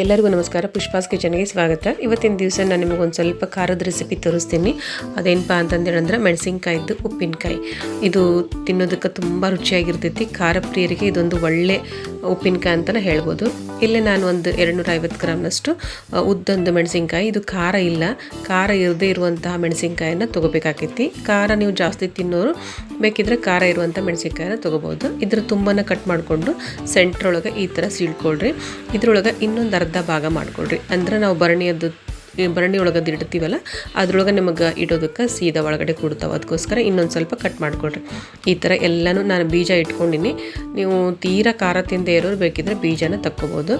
ಎಲ್ಲರಿಗೂ ನಮಸ್ಕಾರ. ಪುಷ್ಪಾಸ್ ಕಿಚನ್ಗೆ ಸ್ವಾಗತ. ಇವತ್ತಿನ ದಿವಸ ನಾನು ನಿಮಗೆ ಒಂದು ಸ್ವಲ್ಪ ಖಾರದ ರೆಸಿಪಿ ತೋರಿಸ್ತೀನಿ. ಅದೇನಪ್ಪ ಅಂತಂದೇಳಂದ್ರೆ ಮೆಣಸಿನ್ಕಾಯಿದ್ದು ಉಪ್ಪಿನಕಾಯಿ. ಇದು ತಿನ್ನೋದಕ್ಕೆ ತುಂಬ ರುಚಿಯಾಗಿರ್ತೈತಿ. ಖಾರ ಪ್ರಿಯರಿಗೆ ಇದೊಂದು ಒಳ್ಳೆ ಉಪ್ಪಿನಕಾಯಿ ಅಂತಲೇ ಹೇಳ್ಬೋದು. ಇಲ್ಲೇ ನಾನು ಒಂದು ಎರಡುನೂರ ಐವತ್ತು ಗ್ರಾಮ್ನಷ್ಟು ಉದ್ದೊಂದು ಮೆಣಸಿನಕಾಯಿ. ಇದು ಖಾರ ಇಲ್ಲ. ಖಾರ ಇರದೇ ಇರುವಂತಹ ಮೆಣಸಿನ್ಕಾಯಿನ ತೊಗೋಬೇಕಾಕೈತಿ. ಖಾರ ನೀವು ಜಾಸ್ತಿ ತಿನ್ನೋರು ಬೇಕಿದ್ರೆ ಖಾರ ಇರುವಂಥ ಮೆಣಸಿನ್ಕಾಯಿನ ತೊಗೋಬೋದು ಇದ್ರ ತುಂಬನ ಕಟ್ ಮಾಡಿಕೊಂಡು ಸೆಂಟ್ರೊಳಗೆ ಈ ಥರ ಸೀಳ್ಕೊಳ್ರಿ. ಇದ್ರೊಳಗೆ ಇನ್ನೊಂದು ಅರ್ಧ ಭಾಗ ಮಾಡ್ಕೊಳ್ರಿ. ಅಂದ್ರೆ ನಾವು ಭರಣಿಯದ್ದು ಭರಣಿ ಒಳಗದು ಇಡ್ತೀವಲ್ಲ ಅದ್ರೊಳಗೆ ನಿಮಗೆ ಇಡೋದಕ್ಕೆ ಸೀದಾ ಒಳಗಡೆ ಕೊಡ್ತಾವೆ. ಅದಕ್ಕೋಸ್ಕರ ಇನ್ನೊಂದು ಸ್ವಲ್ಪ ಕಟ್ ಮಾಡಿಕೊಡ್ರಿ ಈ ಥರ ಎಲ್ಲನೂ ನಾನು ಬೀಜ ಇಟ್ಕೊಂಡಿನಿ. ನೀವು ತೀರಾ ಖಾರ ತಿಂದೆ ಇರೋರು ಬೇಕಿದ್ರೆ ಬೀಜನ ತಕ್ಕೋಬೋದು.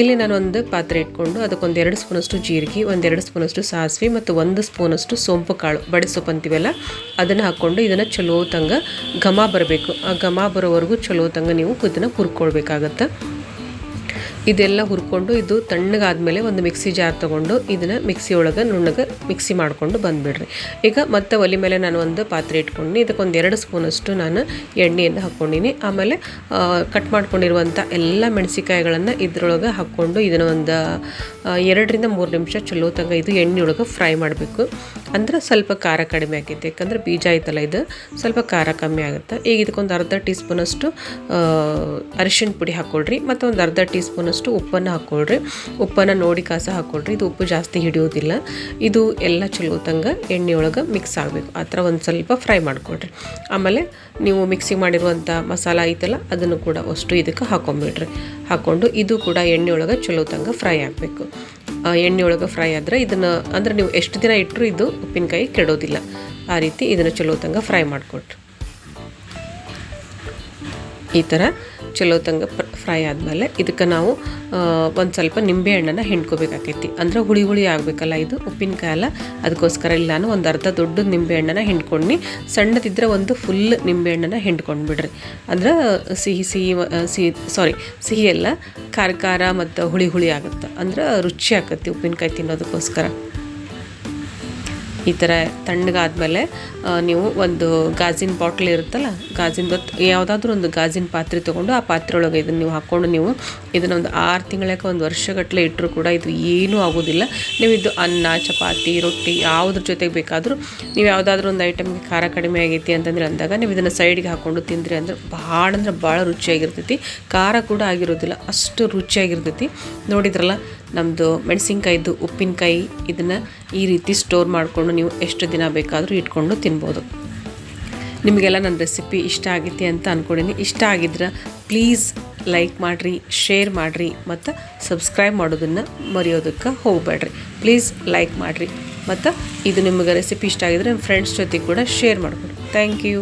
ಇಲ್ಲಿ ನಾನು ಒಂದು ಪಾತ್ರೆ ಇಟ್ಕೊಂಡು ಅದಕ್ಕೊಂದು ಎರಡು ಸ್ಪೂನಷ್ಟು ಜೀರಿಗೆ ಒಂದೆರಡು ಸ್ಪೂನಷ್ಟು ಸಾಸಿವೆ ಮತ್ತು ಒಂದು ಸ್ಪೂನಷ್ಟು ಸೊಂಪು ಕಾಳು, ಬಡಿ ಸೊಪ್ಪು ಅಂತೀವಲ್ಲ, ಅದನ್ನು ಹಾಕ್ಕೊಂಡು ಇದನ್ನು ಚಲೋ ತಂಗ ಘಮ ಬರಬೇಕು. ಆ ಘಮ ಬರೋವರೆಗೂ ಚಲೋ ತಂಗ ನೀವು ಇದನ್ನು ಹುರ್ಕೊಳ್ಬೇಕಾಗತ್ತೆ. ಇದೆಲ್ಲ ಹುರ್ಕೊಂಡು ಇದು ತಣ್ಣಗಾದ್ಮೇಲೆ ಒಂದು ಮಿಕ್ಸಿ ಜಾರ್ ತೊಗೊಂಡು ಇದನ್ನು ಮಿಕ್ಸಿ ಒಳಗೆ ನುಣ್ಣಗೆ ಮಿಕ್ಸಿ ಮಾಡಿಕೊಂಡು ಬಂದುಬಿಡ್ರಿ. ಈಗ ಮತ್ತೆ ಒಲೆ ಮೇಲೆ ನಾನು ಒಂದು ಪಾತ್ರೆ ಇಟ್ಕೊಂಡು ಇದಕ್ಕೊಂದು ಎರಡು ಸ್ಪೂನಷ್ಟು ನಾನು ಎಣ್ಣೆಯನ್ನು ಹಾಕ್ಕೊಂಡಿನಿ. ಆಮೇಲೆ ಕಟ್ ಮಾಡ್ಕೊಂಡಿರುವಂಥ ಎಲ್ಲ ಮೆಣಸಿಕಾಯಿಗಳನ್ನು ಇದ್ರೊಳಗೆ ಹಾಕ್ಕೊಂಡು ಇದನ್ನು ಒಂದು ಎರಡರಿಂದ ಮೂರು ನಿಮಿಷ ಚಲೋ ತಂಗ ಇದು ಎಣ್ಣೆ ಒಳಗೆ ಫ್ರೈ ಮಾಡಬೇಕು. ಅಂದ್ರೆ ಸ್ವಲ್ಪ ಖಾರ ಕಡಿಮೆ ಆಗೈತೆ ಯಾಕಂದ್ರೆ ಬೀಜ ಐತಲ್ಲ ಇದು, ಸ್ವಲ್ಪ ಖಾರ ಕಮ್ಮಿ ಆಗುತ್ತೆ. ಈಗ ಇದಕ್ಕೊಂದು ಅರ್ಧ ಟೀ ಸ್ಪೂನಷ್ಟು ಅರಿಶಿನ ಪುಡಿ ಹಾಕ್ಕೊಳ್ರಿ ಮತ್ತು ಒಂದು ಅರ್ಧ ಟೀ ಸ್ಪೂನಷ್ಟು ಉಪ್ಪನ್ನು ಹಾಕ್ಕೊಳ್ರಿ. ಉಪ್ಪನ್ನು ನೋಡಿ ಕಾಸ ಹಾಕ್ಕೊಳ್ರಿ. ಇದು ಉಪ್ಪು ಜಾಸ್ತಿ ಹಿಡಿಯೋದಿಲ್ಲ. ಇದು ಎಲ್ಲ ಚಲೋ ತಂಗ ಎಣ್ಣೆ ಒಳಗೆ ಮಿಕ್ಸ್ ಆಗಬೇಕು. ಆ ಥರ ಒಂದು ಸ್ವಲ್ಪ ಫ್ರೈ ಮಾಡ್ಕೊಳ್ರಿ. ಆಮೇಲೆ ನೀವು ಮಿಕ್ಸಿ ಮಾಡಿರುವಂಥ ಮಸಾಲ ಐತಲ್ಲ, ಅದನ್ನು ಕೂಡ ಅಷ್ಟು ಇದಕ್ಕೆ ಹಾಕೊಂಬಿಡ್ರಿ. ಹಾಕ್ಕೊಂಡು ಇದು ಕೂಡ ಎಣ್ಣೆ ಒಳಗೆ ಚಲೋ ತಂಗ ಫ್ರೈ ಆಗಬೇಕು. ಎಣ್ಣೆ ಒಳಗೆ ಫ್ರೈ ಆದರೆ ಇದನ್ನು, ಅಂದರೆ ನೀವು ಎಷ್ಟು ದಿನ ಇಟ್ಟರು ಇದು ಉಪ್ಪಿನಕಾಯಿ ಕೆಡೋದಿಲ್ಲ. ಆ ರೀತಿ ಇದನ್ನು ಚಲೋ ತಂಗ ಫ್ರೈ ಮಾಡಿಕೊಟ್ರಿ ಈ ಥರ ಚಲೋ ತಂಗ ಫ್ರೈ ಆದಮೇಲೆ ಇದಕ್ಕೆ ನಾವು ಒಂದು ಸ್ವಲ್ಪ ನಿಂಬೆ ಹಣ್ಣನ್ನು ಹಿಂಡ್ಕೋಬೇಕಾಕೈತಿ. ಅಂದ್ರೆ ಹುಳಿ ಹುಳಿ ಆಗಬೇಕಲ್ಲ ಇದು, ಉಪ್ಪಿನಕಾಯಿ ಅಲ್ಲ. ಅದಕ್ಕೋಸ್ಕರ ಇಲ್ಲಿ ನಾನು ಒಂದು ಅರ್ಧ ದೊಡ್ಡ ನಿಂಬೆ ಹಣ್ಣನ್ನು ಹಿಂಡ್ಕೊಂಡು ಸಣ್ಣದಿದ್ದರೆ ಒಂದು ಫುಲ್ ನಿಂಬೆ ಹಣ್ಣನ್ನು ಹಿಂಡ್ಕೊಂಡು ಬಿಡ್ರಿ. ಅಂದ್ರೆ ಸಿಹಿ ಸಿಹಿ ಸಿಹಿ ಸಾರಿ ಸಿಹಿ ಎಲ್ಲ ಖಾರ ಖಾರ ಮತ್ತು ಹುಳಿ ಹುಳಿ ಆಗುತ್ತೆ. ಅಂದ್ರೆ ರುಚಿ ಆಗತ್ತೆ ಉಪ್ಪಿನಕಾಯಿ ತಿನ್ನೋದಕ್ಕೋಸ್ಕರ. ಈ ಥರ ತಣ್ಣಗಾದ್ಮೇಲೆ ನೀವು ಒಂದು ಗಾಜಿನ ಬಾಟ್ಲ್ ಇರುತ್ತಲ್ಲ, ಗಾಜಿನ ಯಾವುದಾದ್ರೂ ಒಂದು ಗಾಜಿನ ಪಾತ್ರೆ ತೊಗೊಂಡು ಆ ಪಾತ್ರೆ ಒಳಗೆ ಇದನ್ನು ನೀವು ಹಾಕ್ಕೊಂಡು ನೀವು ಇದನ್ನ ಒಂದು ಆರು ತಿಂಗಳಕ್ಕೆ ಒಂದು ವರ್ಷಗಟ್ಟಲೆ ಇಟ್ಟರು ಕೂಡ ಇದು ಏನೂ ಆಗೋದಿಲ್ಲ. ನೀವು ಇದು ಅನ್ನ, ಚಪಾತಿ, ರೊಟ್ಟಿ ಯಾವುದ್ರ ಜೊತೆಗೆ ಬೇಕಾದರೂ ನೀವು ಯಾವುದಾದ್ರೂ ಒಂದು ಐಟಮ್ಗೆ ಖಾರ ಕಡಿಮೆ ಆಗೈತಿ ಅಂತಂದ್ರೆ ಅಂದಾಗ ನೀವು ಇದನ್ನು ಸೈಡ್ಗೆ ಹಾಕ್ಕೊಂಡು ತಿಂದ್ರಿ ಅಂದ್ರೆ ಭಾಳ ಅಂದ್ರೆ ಭಾಳ ರುಚಿಯಾಗಿರ್ತೈತಿ. ಖಾರ ಕೂಡ ಆಗಿರೋದಿಲ್ಲ, ಅಷ್ಟು ರುಚಿಯಾಗಿರ್ತೈತಿ. ನೋಡಿದ್ರಲ್ಲ ನಮ್ಮದು ಮೆಣಸಿನ್ಕಾಯಿದ್ದು ಉಪ್ಪಿನಕಾಯಿ ಇದನ್ನು ಈ ರೀತಿ ಸ್ಟೋರ್ ಮಾಡಿಕೊಂಡು ನೀವು ಎಷ್ಟು ದಿನ ಬೇಕಾದರೂ ಇಟ್ಕೊಂಡು ತಿನ್ಬೋದು. ನಿಮಗೆಲ್ಲ ನನ್ನ ರೆಸಿಪಿ ಇಷ್ಟ ಆಗೈತಿ ಅಂತ ಅಂದ್ಕೊಂಡಿನಿ ಇಷ್ಟ ಆಗಿದ್ರೆ ಪ್ಲೀಸ್ ಲೈಕ್ ಮಾಡಿರಿ, ಶೇರ್ ಮಾಡಿರಿ ಮತ್ತು ಸಬ್ಸ್ಕ್ರೈಬ್ ಮಾಡೋದನ್ನು ಮರೆಯೋದಕ್ಕೆ ಹೋಗಬೇಡ್ರಿ. ಪ್ಲೀಸ್ ಲೈಕ್ ಮಾಡಿರಿ ಮತ್ತು ಇದು ನಿಮಗೆ ರೆಸಿಪಿ ಇಷ್ಟ ಆಗಿದ್ರೆ ನಿಮ್ಮ ಫ್ರೆಂಡ್ಸ್ ಜೊತೆ ಕೂಡ ಶೇರ್ ಮಾಡಿಕೊಡಿ. Thank you.